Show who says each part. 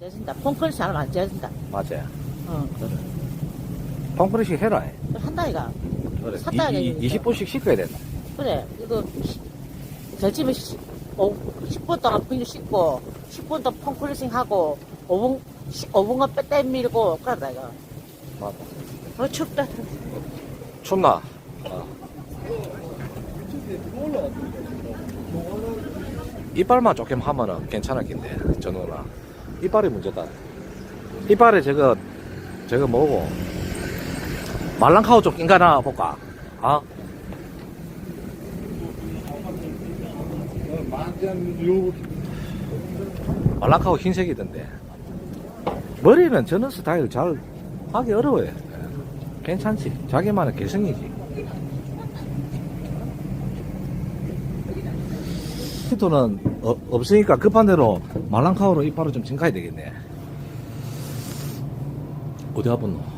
Speaker 1: 째진다. 폰크리스 하면 안 째진다.
Speaker 2: 맞아요.
Speaker 1: 어, 그래.
Speaker 2: 펑크리시 해라.
Speaker 1: 한다, 이가.
Speaker 2: 그래.
Speaker 1: 샀다,
Speaker 2: 이.
Speaker 1: 이,
Speaker 2: 20분씩 씻어야 된다.
Speaker 1: 그래, 이거, 절집에 10분 동안 평균 씻고, 10분 동안 폰크리싱 하고, 5분, 5분간 빼떼 밀고, 그러다, 이거.
Speaker 2: 맞아.
Speaker 1: 어, 춥다.
Speaker 2: 춥나? 어. 이빨만 조금 하면은 괜찮았긴데, 전우나. 이빨이 문제다. 이빨에 저거, 저거 뭐고, 말랑카우 좀 인가나 볼까? 아? 말랑카우 흰색이던데. 머리는 저는 스타일 잘 하기 어려워요. 괜찮지. 자기만의 개성이지. 히토는 어, 없으니까 급한 대로 말랑카우로 이빨을 좀 증가해야 되겠네. 어디 아팠노?